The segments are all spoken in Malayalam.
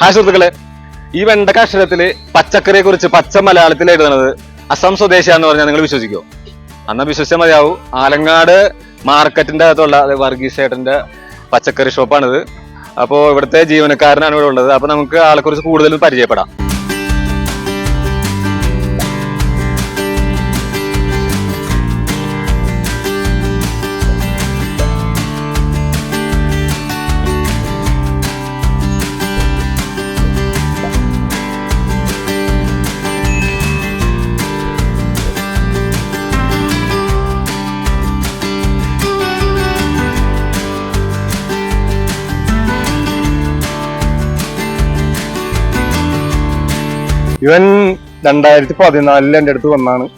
ഹായ് സുഹൃത്തുക്കളെ. ഈ വെണ്ടക്ക അക്ഷരത്തിൽ പച്ചക്കറിയെ കുറിച്ച് പച്ച മലയാളത്തിൽ എഴുതുന്നത് അസം സ്വദേശിയാന്ന് പറഞ്ഞാൽ നിങ്ങൾ വിശ്വസിക്കുമോ അന്നാ വിശ്വസിച്ചാൽ മതിയാവും. ആലങ്ങാട് മാർക്കറ്റിന്റെ അകത്തുള്ള വർഗീസ് ഏട്ടന്റെ പച്ചക്കറി ഷോപ്പാണിത് അപ്പോൾ ഇവിടുത്തെ ജീവനക്കാരനാണ് ഇവിടെ ഉള്ളത്. അപ്പൊ നമുക്ക് ആളെക്കുറിച്ച് കൂടുതലും പരിചയപ്പെടാം. ഇവൻ രണ്ടായിരത്തി പതിനാലിൽ എന്റെ അടുത്ത് വന്നാണ്.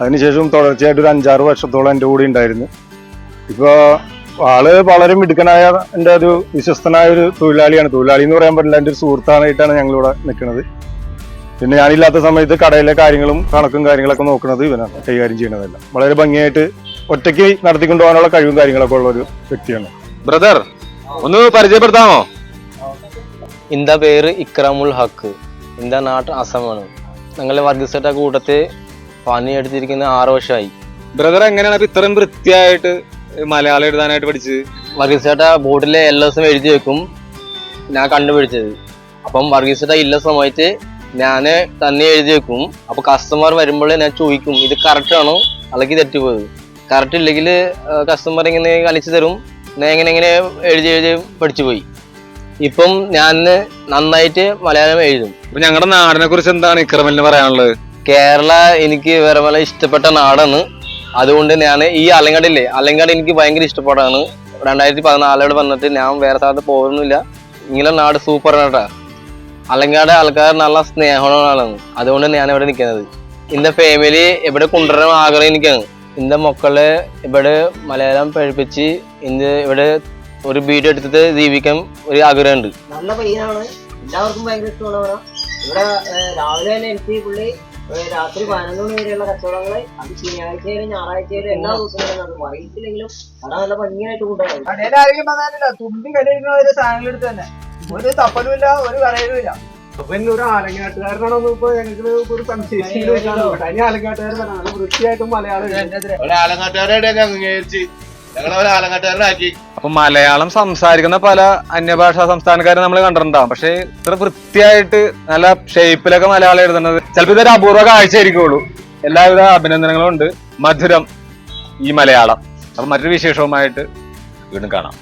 അതിനുശേഷം തുടർച്ചയായിട്ട് ഒരു അഞ്ചാറ് വർഷത്തോളം എന്റെ കൂടെ ഉണ്ടായിരുന്നു. ഇപ്പോൾ ആൾ വളരെ മിടുക്കനായ എന്റെ ഒരു വിശ്വസ്തനായ ഒരു തൊഴിലാളിയാണ്. തൊഴിലാളി എന്ന് പറയാൻ പറ്റില്ല എന്റെ ഒരു സുഹൃത്താനായിട്ടാണ് ഞങ്ങളിവിടെ നിൽക്കുന്നത്. പിന്നെ ഞാനില്ലാത്ത സമയത്ത് കടയിലെ കാര്യങ്ങളും കണക്കും കാര്യങ്ങളൊക്കെ നോക്കുന്നത് ഇവനാണ് കൈകാര്യം ചെയ്യുന്നതെല്ലാം. വളരെ ഭംഗിയായിട്ട് ഒറ്റയ്ക്ക് നടത്തിക്കൊണ്ടു പോകാനുള്ള കഴിവും കാര്യങ്ങളൊക്കെ ഉള്ള ഒരു വ്യക്തിയാണ്. ബ്രദർ ഒന്ന് പരിചയപ്പെടുത്താമോ? എന്താ പേര്? ഇക്രാമുൽ ഹക്ക്. ഇന്ത നാട്ട് അസമാണ്. ഞങ്ങളെ വർഗീസേട്ട കൂട്ടത്തിൽ പണി എടുത്തിരിക്കുന്ന ആറ് വർഷമായി ബ്രദർ എങ്ങനെയാണ് ഇത്രയും വൃത്തിയായിട്ട് മലയാളം എഴുതാനായിട്ട് പഠിച്ചത്? വർഗീസേട്ട ബോർഡിലെ എല്ലാ ദിവസവും എഴുതി വെക്കും. ഞാൻ കണ്ടുപിടിച്ചത്. അപ്പം വർഗീസേട്ട ഇല്ല സമയത്ത് ഞാൻ തന്നെ എഴുതി വെക്കും. അപ്പൊ കസ്റ്റമർ വരുമ്പോൾ ഞാൻ ചോദിക്കും ഇത് കറക്റ്റ് ആണോ? അല്ലെങ്കിൽ തെറ്റിപ്പോയത്? കറക്റ്റ് ഇല്ലെങ്കിൽ കസ്റ്റമർ ഇങ്ങനെ കളിച്ചു തരും. ഞാൻ എങ്ങനെ ഇങ്ങനെ എഴുതി എഴുതി പഠിച്ചു പോയി. ഇപ്പം ഞാൻ നന്നായിട്ട് മലയാളം എഴുതും. അപ്പൊ ഞങ്ങളുടെ നാടിനെ കുറിച്ച് എന്താണ് ഇക്രമലിന് പറയാനുള്ളത്? കേരള എനിക്ക് വേറെ പോലെ ഇഷ്ടപ്പെട്ട നാടാണ്. അതുകൊണ്ട് ഞാൻ ഈ അലങ്കാടില്ലേ അലങ്കട എനിക്ക് ഭയങ്കര ഇഷ്ടപ്പെടാണ്. രണ്ടായിരത്തി പതിനാലോട് വന്നിട്ട് ഞാൻ വേറെ സ്ഥലത്ത് പോകുന്നില്ല ഇങ്ങനെ നാട് സൂപ്പർ നാട്ടാ അലങ്കാട് ആൾക്കാർ നല്ല സ്നേഹമാണ് അതുകൊണ്ട് ഞാൻ ഇവിടെ നിൽക്കുന്നത്. എന്റെ ഫാമിലി എവിടെ കൊണ്ടുവരാൻ ആഗ്രഹം എനിക്കാണ്. എന്റെ മക്കളെ ഇവിടെ മലയാളം പഠിപ്പിച്ച് ഇന്ന് ഇവിടെ ഒരു വീഡിയോ എടുത്തിട്ട് ജീവിക്കാൻ ഒരു ആഗ്രഹം ഉണ്ട് നല്ല പയ്യനാണ്. എല്ലാവർക്കും ഭയങ്കര ഇഷ്ടമാണ് അവിടെ ഇവിടെ രാവിലെ തന്നെ എനിക്ക് പുള്ളി രാത്രി പതിനൊന്ന് മണി വരെയുള്ള കച്ചവടങ്ങൾ അത് ശനിയാഴ്ചയിലും ഞായറാഴ്ചയിലും എല്ലാ ദിവസവും നടക്കും അറിയിച്ചില്ലെങ്കിലും കട നല്ല ഭംഗിയായിട്ട് കൊണ്ടുപോകും കടയിൽ ആരെങ്കിലും വന്നാലില്ല തുമ്പി കടയിരിക്കുന്ന ഒരു സാധനങ്ങൾ എടുത്ത് തന്നെ. ഒരു തപ്പലുമില്ല ഒരു കടയിലുമില്ല അപ്പൊ എന്നെ ഒരു ആലങ്ങാട്ടുകാരനാണോ ഇപ്പൊ ഞങ്ങൾക്ക് ഒരു സംശയം ഇനി ആലങ്ങാട്ടുകാരനാണ് വൃത്തിയായിട്ടും മലയാളം എഴുതും. ഒരാലങ്ങാട്ടുകാരുടെ അംഗീകരിച്ച് ഞങ്ങളെ ഒരു ആലങ്ങാട്ടുകാരനാക്കി അപ്പൊ മലയാളം സംസാരിക്കുന്ന പല അന്യഭാഷാ സംസ്ഥാനക്കാരും നമ്മൾ കണ്ടിട്ടുണ്ടാവും. പക്ഷെ ഇത്ര വൃത്തിയായിട്ട് നല്ല ഷേപ്പിലൊക്കെ മലയാളം എഴുതുന്നത് ചിലപ്പോൾ ഇതൊരു അപൂർവ കാഴ്ച ആയിരിക്കുള്ളൂ എല്ലാവിധ അഭിനന്ദനങ്ങളും ഉണ്ട് മധുരം ഈ മലയാളം. അപ്പൊ മറ്റൊരു വിശേഷവുമായിട്ട് വീണ്ടും കാണാം.